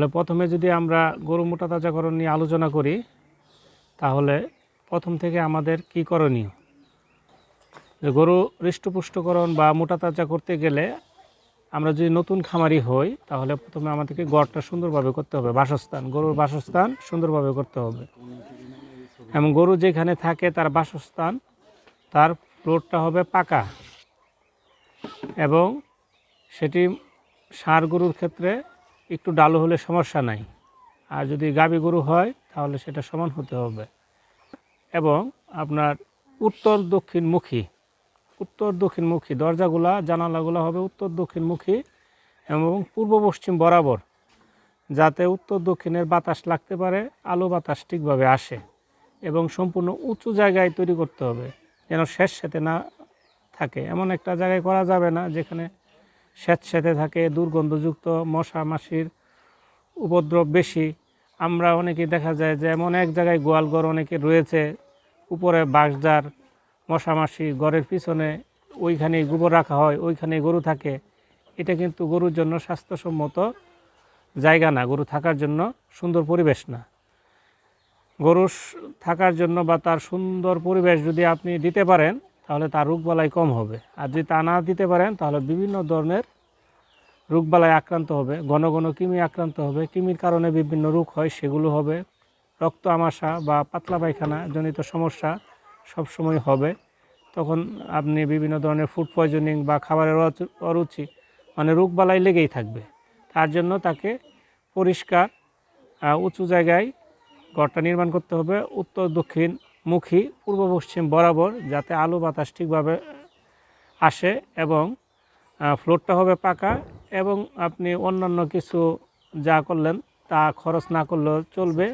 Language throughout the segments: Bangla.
তাহলে প্রথমে যদি আমরা গরু মোটা তাজাকরণ নিয়ে আলোচনা করি, তাহলে প্রথম থেকে আমাদের কি করণীয়? যে গরু হৃষ্টপুষ্টকরণ বা মোটা তাজা করতে গেলে আমরা যদি নতুন খামারি হই, তাহলে প্রথমে আমাদেরকে গড়টা সুন্দরভাবে করতে হবে, বাসস্থান, গরুর বাসস্থান সুন্দরভাবে করতে হবে। এবং গরু যেখানে থাকে তার বাসস্থান, তার ফ্লোরটা হবে পাকা। এবং সেটি ষাঁড় গরুর ক্ষেত্রে একটু ডালু হলে সমস্যা নাই। আর যদি গাবি গরু হয়, তাহলে সেটা সমান হতে হবে। এবং আপনার উত্তর দক্ষিণমুখী উত্তর দক্ষিণমুখী দরজাগুলা, জানালাগুলা হবে উত্তর দক্ষিণমুখী এবং পূর্ব পশ্চিম বরাবর, যাতে উত্তর দক্ষিণের বাতাস লাগতে পারে, আলো বাতাস ঠিকভাবে আসে এবং সম্পূর্ণ উঁচু জায়গায় তৈরি করতে হবে, যেন শেষ সাথে না থাকে। এমন একটা জায়গায় করা যাবে না, যেখানে স্যাঁতস্যাঁতে থাকে, দুর্গন্ধযুক্ত, মশা, মাছির উপদ্রব বেশি। আমরা অনেকেই দেখা যায় যে এমন এক জায়গায় গোয়ালঘর অনেকে রয়েছে, উপরে বাঁশজার মশামাছি ঘরের পিছনে ওইখানে গোবর রাখা হয়, ওইখানে গরু থাকে। এটা কিন্তু গরুর জন্য স্বাস্থ্যসম্মত জায়গা না, গরু থাকার জন্য সুন্দর পরিবেশ না। গরু থাকার জন্য বা তার সুন্দর পরিবেশ যদি আপনি দিতে পারেন তাহলে তার রোগবালাই কম হবে। আর যদি তা না দিতে পারেন, তাহলে বিভিন্ন ধরনের রোগবালাই আক্রান্ত হবে, ঘন ঘন কৃমি আক্রান্ত হবে। কৃমির কারণে বিভিন্ন রোগ হয়, সেগুলো হবে। রক্ত আমাশা বা পাতলা পায়খানা জনিত সমস্যা সবসময় হবে। তখন আপনি বিভিন্ন ধরনের ফুড পয়জনিং বা খাবারের অরুচি মানে রোগবালাই লেগেই থাকবে। তার জন্য তাকে পরিষ্কার উঁচু জায়গায় ঘরটা নির্মাণ করতে হবে। উত্তর, দক্ষিণ মুখী, পূর্ব পশ্চিম বরাবর, যাতে আলো বাতাস ঠিকভাবে আসে এবং ফ্লোরটা হবে পাকা এবং আপনি অন্যান্য কিছু যা করলেন তা খরচ না করলেও চলবে।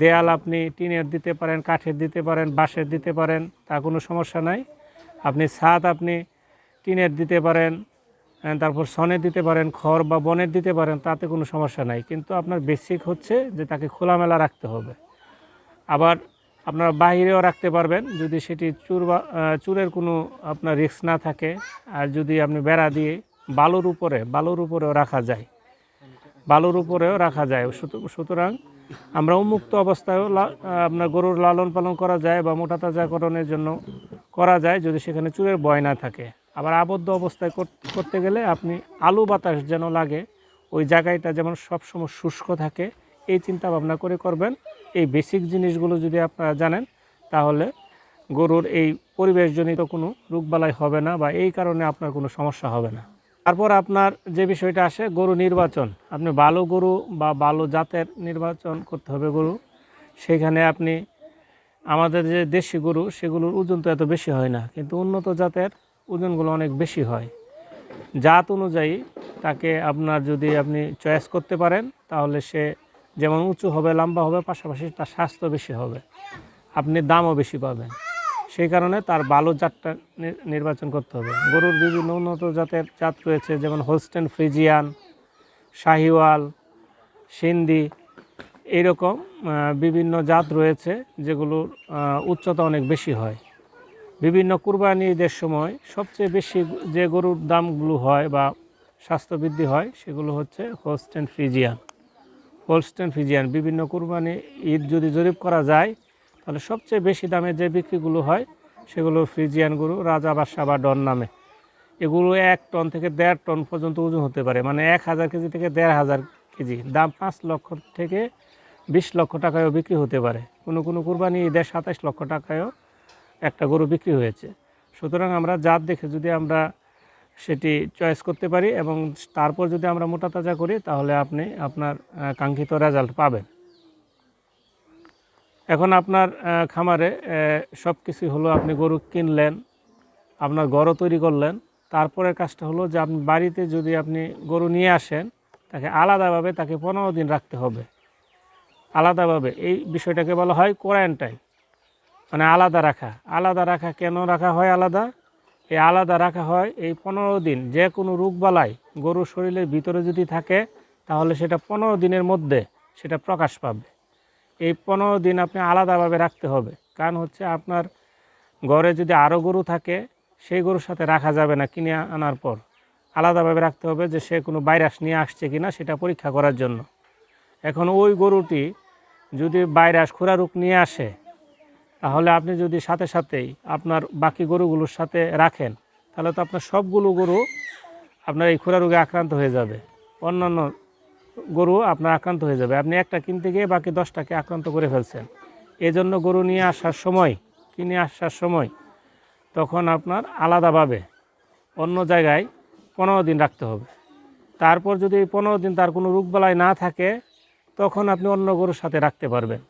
দেয়াল আপনি টিনের দিতে পারেন, কাঠের দিতে পারেন, বাঁশের দিতে পারেন, তা কোনো সমস্যা নাই। আপনি ছাদ আপনি টিনের দিতে পারেন তারপর সনের দিতে পারেন, খড় বা বনের দিতে পারেন, তাতে কোনো সমস্যা নাই। কিন্তু আপনার বেসিক হচ্ছে যে তাকে খোলামেলা রাখতে হবে। আবার আপনারা বাহিরেও রাখতে পারবেন। যদি সেটি চুর বা চুরের কোনো আপনার রিস্ক না থাকে, আর যদি আপনি বেড়া দিয়ে বালুর উপরে, বালুর উপরেও রাখা যায়। বালুর উপরেও রাখা যায়। সুত- সুতরাং আমরা উন্মুক্ত অবস্থায়ও আপনার গরুর লালন পালন করা যায় বা মোটা তাজাকরণের জন্য করা যায়, যদি সেখানে চুরের ভয় না থাকে। আবার আবদ্ধ অবস্থায় কর- করতে গেলে আপনি আলু বাতাস যেন লাগে, ওই জায়গাটা যেমন সবসময় শুষ্ক থাকে, এই চিন্তা ভাবনা করে করবেন। এই বেসিক জিনিসগুলো যদি আপনারা জানেন, তাহলে গরুর এই পরিবেশজনিত কোনো রোগবালাই হবে না বা এই কারণে আপনার কোনো সমস্যা হবে না। তারপর আপনার যে বিষয়টা আসে, গরু নির্বাচন। আপনি ভালো গরু বা ভালো জাতের নির্বাচন করতে হবে গরু। সেখানে আপনি, আমাদের যে দেশি গরু, সেগুলোর ওজন তো এত বেশি হয় না, কিন্তু উন্নত জাতের ওজনগুলো অনেক বেশি হয়। জাত অনুযায়ী তাকে আপনার যদি আপনি চয়েস করতে পারেন, তাহলে সে যেমন উঁচু হবে, লম্বা হবে, পাশাপাশি তার স্বাস্থ্য বেশি হবে, আপনি দামও বেশি পাবেন। সেই কারণে তার ভালো জাতটা নির্বাচন করতে হবে। গরুর বিভিন্ন উন্নত জাতের জাত রয়েছে, যেমন হোলস্টেন ফ্রিজিয়ান, শাহিওয়াল, সিন্ধি, এইরকম বিভিন্ন জাত রয়েছে যেগুলোর উচ্চতা অনেক বেশি হয়। বিভিন্ন কুরবানি ঈদের সময় সবচেয়ে বেশি যে গরুর দামগুলো হয় বা স্বাস্থ্য বৃদ্ধি হয় সেগুলো হচ্ছে হোলস্টেন ফ্রিজিয়ান। হোলস্টেন ফিজিয়ান বিভিন্ন কুরবানি ঈদ যদি জরিপ করা যায়, তাহলে সবচেয়ে বেশি দামে যে বিক্রিগুলো হয়, সেগুলো ফ্রিজিয়ান গরু, রাজা বাদশা বা ডন নামে। এগুলো এক টন থেকে দেড় টন পর্যন্ত ওজন হতে পারে মানে এক হাজার কেজি থেকে দেড় হাজার কেজি। দাম পাঁচ লক্ষ থেকে বিশ লক্ষ টাকায়ও বিক্রি হতে পারে। কোনো কোনো কুরবানি ঈদের সাতাশ লক্ষ টাকায়ও একটা গরু বিক্রি হয়েছে। সুতরাং আমরা জাত দেখে যদি আমরা সেটি চয়েস করতে পারি এবং তারপর যদি আমরা মোটা তাজা করি, তাহলে আপনি আপনার কাঙ্ক্ষিত রেজাল্ট পাবেন। এখন আপনার খামারে সব কিছু হলো আপনি গরু কিনলেন, আপনার গরু তৈরি করলেন। তারপরে কাজটা হলো যে আপনি বাড়িতে যদি আপনি গরু নিয়ে আসেন, তাকে আলাদাভাবে তাকে পনেরো দিন রাখতে হবে। আলাদাভাবে, এই বিষয়টাকে বলা হয় কোয়ারেন্টাইন মানে আলাদা রাখা। আলাদা রাখা কেন রাখা হয় আলাদা? এই আলাদা রাখা হয়। এই পনেরো দিন যে কোনো রোগবালাই গরুর শরীরের ভিতরে যদি থাকে, তাহলে সেটা পনেরো দিনের মধ্যে সেটা প্রকাশ পাবে। এই পনেরো দিন আপনি আলাদাভাবে রাখতে হবে। কারণ হচ্ছে আপনার ঘরে যদি আরও গরু থাকে, সেই গরুর সাথে রাখা যাবে না কিনে আনার পর। আলাদাভাবে রাখতে হবে যে সে কোনো ভাইরাস নিয়ে আসছে কি না সেটা পরীক্ষা করার জন্য। এখন ওই গরুটি যদি ভাইরাস খোরা রোগ নিয়ে আসে তাহলে আপনি যদি সাথে সাথেই আপনার বাকি গরুগুলোর সাথে রাখেন, তাহলে তো আপনার সবগুলো গরু আপনার এই খোরা রোগে আক্রান্ত হয়ে যাবে। অন্যান্য গরু আপনার আক্রান্ত হয়ে যাবে। আপনি একটা কিনতে গিয়ে বাকি দশটাকে আক্রান্ত করে ফেলছেন। এই জন্য গরু নিয়ে আসার সময়, কিনে আসার সময় তখন আপনার আলাদাভাবে অন্য জায়গায় পনেরো দিন রাখতে হবে। তারপর যদি পনেরো দিন তার কোনো রোগবালাই না থাকে, তখন আপনি অন্য গরুর সাথে রাখতে পারবেন।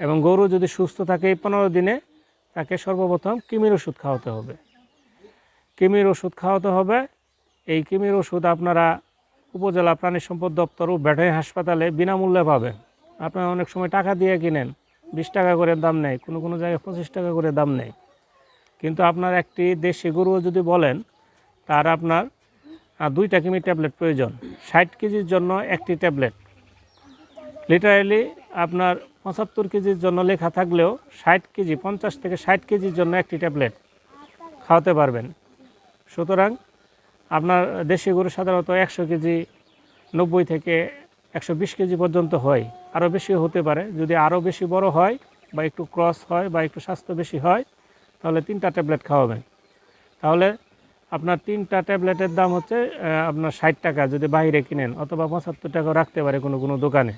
এবং গরু যদি সুস্থ থাকে এই পনেরো দিনে তাকে সর্বপ্রথম কিমির ওষুধ খাওয়াতে হবে। কিমির ওষুধ খাওয়াতে হবে। এই কিমির ওষুধ আপনারা উপজেলা প্রাণী সম্পদ দপ্তর ও ভেটেরিনারি হাসপাতালে বিনামূল্যে পাবেন। আপনারা অনেক সময় টাকা দিয়ে কিনেন, বিশ টাকা করে দাম নেয়, কোনো কোনো জায়গায় পঁচিশ টাকা করে দাম নেয়। কিন্তু আপনার একটি দেশি গরুও যদি বলেন, তার আপনার দুইটা কিমি ট্যাবলেট প্রয়োজন। ষাট কেজির জন্য একটি ট্যাবলেট। লিটারেলি আপনার পঁচাত্তর কেজির জন্য লেখা থাকলেও ষাট কেজি, পঞ্চাশ থেকে ষাট কেজির জন্য একটি ট্যাবলেট খাওয়াতে পারবেন। সুতরাং আপনার দেশি গরু সাধারণত একশো কেজি, নব্বই থেকে একশো বিশ কেজি পর্যন্ত হয়। আরও বেশি হতে পারে। যদি আরও বেশি বড় হয় বা একটু ক্রস হয় বা একটু স্বাস্থ্য বেশি হয়, তাহলে তিনটা ট্যাবলেট খাওয়াবেন। তাহলে আপনার তিনটা ট্যাবলেটের দাম হচ্ছে আপনার ষাট টাকা যদি বাইরে কিনেন অথবা পঁচাত্তর টাকা রাখতে পারে কোনো কোনো দোকানে।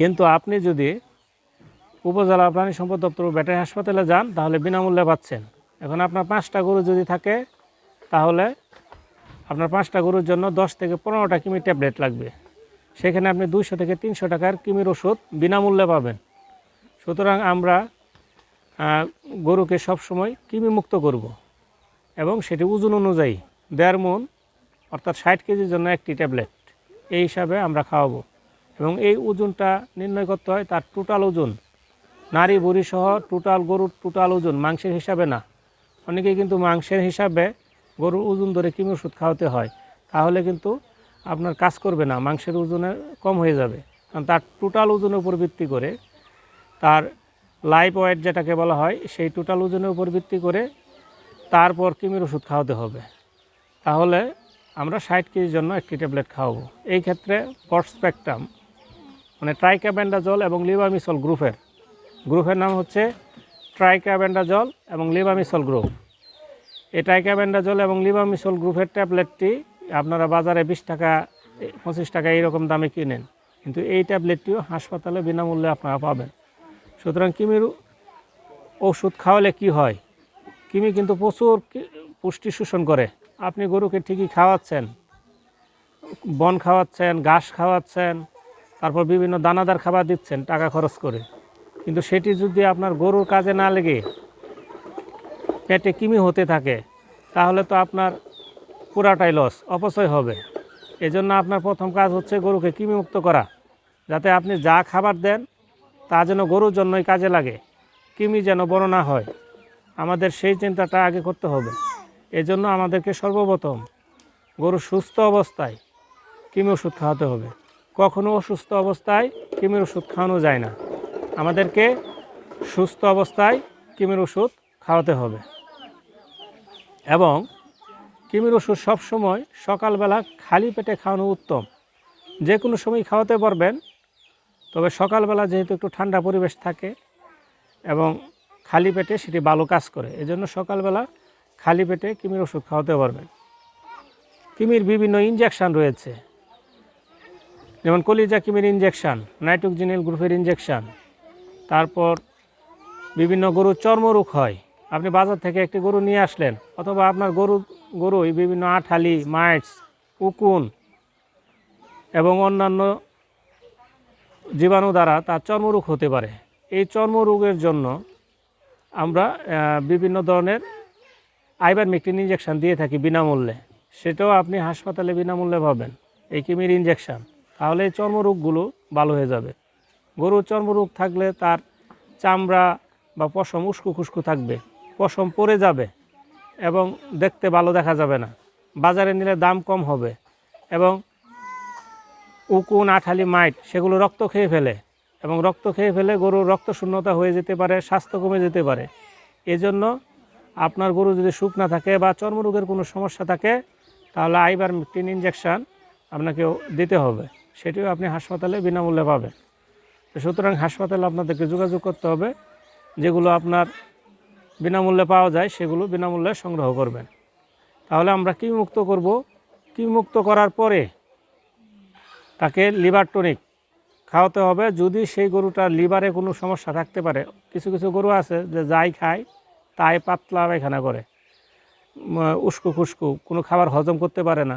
কিন্তু আপনি যদি উপজেলা প্রাণী সম্পদ দপ্তর ব্যাটারি হাসপাতালে যান, তাহলে বিনামূল্যে পাচ্ছেন। এখন আপনার পাঁচটা গরু যদি থাকে, তাহলে আপনার পাঁচটা গরুর জন্য দশ থেকে পনেরোটা কিমি ট্যাবলেট লাগবে। সেখানে আপনি দুইশো থেকে তিনশো টাকার কিমির ওষুধ বিনামূল্যে পাবেন। সুতরাং আমরা গরুকে সবসময় কৃমি মুক্ত করব এবং সেটি ওজন অনুযায়ী দেড় মন, অর্থাৎ ষাট কেজির জন্য একটি ট্যাবলেট। এই হিসাবে আমরা খাওয়াবো। এবং এই ওজনটা নির্ণয় করতে হয় তার টোটাল ওজন। নারী সহ টোটাল গরুর টোটাল ওজন মাংসের হিসাবে না। অনেকেই কিন্তু মাংসের হিসাবে গরুর ওজন ধরে কৃমি ওষুধ খাওয়াতে হয়। তাহলে কিন্তু আপনার কাজ করবে না, মাংসের ওজনে কম হয়ে যাবে। কারণ তার টোটাল ওজনের উপর ভিত্তি করে তার লাইফ ওয়েট যেটাকে বলা হয়, সেই টোটাল ওজনের উপর ভিত্তি করে তারপর কিমির ওষুধ খাওয়াতে হবে। তাহলে আমরা ষাট কেজির জন্য একটি ট্যাবলেট খাওয়াবো। এই ক্ষেত্রে স্পেকট্রাম মানে ট্রাইকাবেন্ডাজল এবং লিবামিসল গ্রুপের গ্রুপের নাম হচ্ছে ট্রাইকাবেন্ডাজল এবং লিবামিসল গ্রুপ এই ট্রাইকাবেন্ডাজল এবং লিবামিসল গ্রুপের ট্যাবলেটটি আপনারা বাজারে বিশ টাকা, পঁচিশ টাকা এইরকম দামে কিনেন। কিন্তু এই ট্যাবলেটটিও হাসপাতালে বিনামূল্যে আপনারা পাবেন। সুতরাং কিমির ওষুধ খাওয়ালে কি হয়? কিমি কিন্তু প্রচুর পুষ্টি শোষণ করে। আপনি গরুকে ঠিকই খাওয়াচ্ছেন, বন খাওয়াচ্ছেন, ঘাস খাওয়াচ্ছেন তারপর বিভিন্ন দানাদার খাবার দিচ্ছেন টাকা খরচ করে। কিন্তু সেটি যদি আপনার গরুর কাজে না লেগে পেটে কিমি হতে থাকে, তাহলে তো আপনার পুরাটাই লস অপচয় হবে। এজন্য আপনার প্রথম কাজ হচ্ছে গরুকে কৃমিমুক্ত করা, যাতে আপনি যা খাবার দেন তা যেন গরুর জন্যই কাজে লাগে, কৃমি যেন বড় না হয়। আমাদের সেই চিন্তাটা আগে করতে হবে। এজন্য আমাদেরকে সর্বপ্রথম গরু সুস্থ অবস্থায় কিমি ওষুধ খাওয়াতে হবে। কখনো অসুস্থ অবস্থায় কৃমির ওষুধ খাওয়ানো যায় না। আমাদেরকে সুস্থ অবস্থায় কৃমির ওষুধ খাওয়াতে হবে। এবং কৃমির ওষুধ সবসময় সকালবেলা খালি পেটে খাওয়ানো উত্তম। যে কোনো সময় খাওয়াতে পারবেন, তবে সকালবেলা যেহেতু একটু ঠান্ডা পরিবেশ থাকে এবং খালি পেটে সেটি ভালো কাজ করে, এজন্য সকালবেলা খালি পেটে কৃমির ওষুধ খাওয়াতে পারবেন। কিমির বিভিন্ন ইনজেকশান রয়েছে যেমন কলিজা কিমির ইনজেকশান নাইট্রোজিনিল গ্রুপের ইনজেকশান তারপর বিভিন্ন গরুর চর্মরোগ হয়। আপনি বাজার থেকে একটি গরু নিয়ে আসলেন, অথবা আপনার গরু, গরুই বিভিন্ন আঠালি, মাইটস, উকুন এবং অন্যান্য জীবাণু দ্বারা তার চর্মরোগ হতে পারে। এই চর্মরোগের জন্য আমরা বিভিন্ন ধরনের আইবারমেকটিন ইনজেকশন দিয়ে থাকি বিনামূল্যে। সেটাও আপনি হাসপাতালে বিনামূল্যে পাবেন। এই কিমির ইনজেকশন তাহলে এই চর্মরোগগুলো ভালো হয়ে যাবে। গরুর চর্মরোগ থাকলে তার চামড়া বা পশম উস্কু খুস্কু থাকবে, পশম পড়ে যাবে এবং দেখতে ভালো দেখা যাবে না। বাজারে নিলে দাম কম হবে এবং উকুন, আঠালি, মাইট সেগুলো রক্ত খেয়ে ফেলে এবং রক্ত খেয়ে ফেলে গরুর রক্ত শূন্যতা হয়ে যেতে পারে, স্বাস্থ্য কমে যেতে পারে। এজন্য আপনার গরু যদি শুকনা থাকে বা চর্মরোগের কোনো সমস্যা থাকে, তাহলে আইবার টিন ইনজেকশান আপনাকে দিতে হবে। সেটিও আপনি হাসপাতালে বিনামূল্যে পাবেন। তো সুতরাং হাসপাতালে আপনাদেরকে যোগাযোগ করতে হবে, যেগুলো আপনার বিনামূল্যে পাওয়া যায় সেগুলো বিনামূল্যে সংগ্রহ করবেন। তাহলে আমরা কি মুক্ত করব? কি মুক্ত করার পরে তাকে লিভার টনিক খাওয়াতে হবে। যদি সেই গরুটার লিভারে কোনো সমস্যা থাকতে পারে, কিছু কিছু গরু আছে যে যাই খায়, তাই পাতলা পায়খানা করে উস্কু খুস্কু, কোনো খাবার হজম করতে পারে না।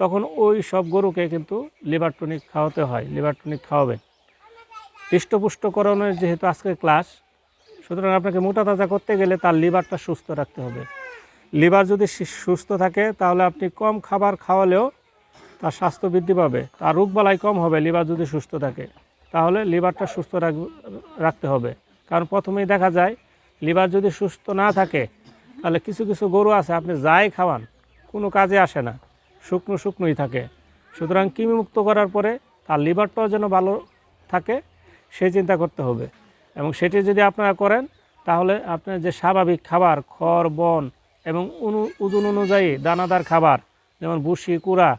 তখন ওই সব গরুকে কিন্তু লিভার টনিক খাওয়াতে হয়, লিভার টনিক খাওয়াবেন। হৃষ্টপুষ্টকরণের যেহেতু আজকের ক্লাস, সুতরাং আপনাকে মোটা তাজা করতে গেলে তার লিভারটা সুস্থ রাখতে হবে। লিভার যদি সুস্থ থাকে, তাহলে আপনি কম খাবার খাওয়ালেও তার স্বাস্থ্য বৃদ্ধি পাবে। তার রোগবালাই কম হবে, লিভার যদি সুস্থ থাকে, তাহলে লিভারটা সুস্থ রাখ- রাখতে হবে। কারণ প্রথমেই দেখা যায়, লিভার যদি সুস্থ না থাকে, তাহলে কিছু কিছু গরু আছে, আপনি যাই খাওয়ান, কোনো কাজে আসে না। শুকনো শুকনোই থাকে। সুতরাং কৃমি মুক্ত করার পরে তার লিভারটাও যেন ভালো থাকে সেই চিন্তা করতে হবে। এবং সেটি যদি আপনারা করেন, তাহলে আপনার যে স্বাভাবিক খাবার, খড়, বন এবং অনু- ওজন অনুযায়ী দানাদার খাবার, যেমন বুসি কুড়া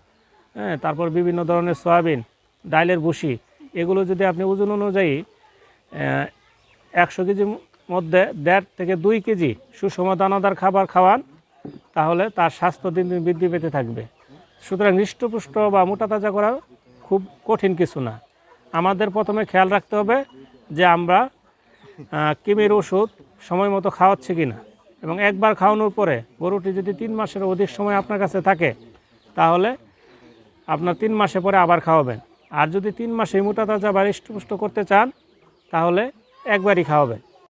হ্যাঁ তারপর বিভিন্ন ধরনের সয়াবিন, ডাইলের বুসি এগুলো যদি আপনি ওজন অনুযায়ী একশো কেজির মধ্যে দেড় থেকে দুই কেজি সুষম দানাদার খাবার খাওয়ান, তাহলে তার স্বাস্থ্য দিন দিন বৃদ্ধি পেতে থাকবে। সুতরাং হৃষ্টপুষ্ট বা মোটা তাজা করা খুব কঠিন কিছু না। আমাদের প্রথমে খেয়াল রাখতে হবে যে আমরা কৃমির ওষুধ সময় মতো খাওয়াচ্ছি কি না এবং একবার খাওয়ানোর পরে গরুটি যদি তিন মাসের অধিক সময় আপনার কাছে থাকে, তাহলে আপনার তিন মাসে পরে আবার খাওয়াবেন। আর যদি তিন মাসে মোটা তাজা বা হৃষ্টপুষ্ট করতে চান, তাহলে একবারই খাওয়াবেন।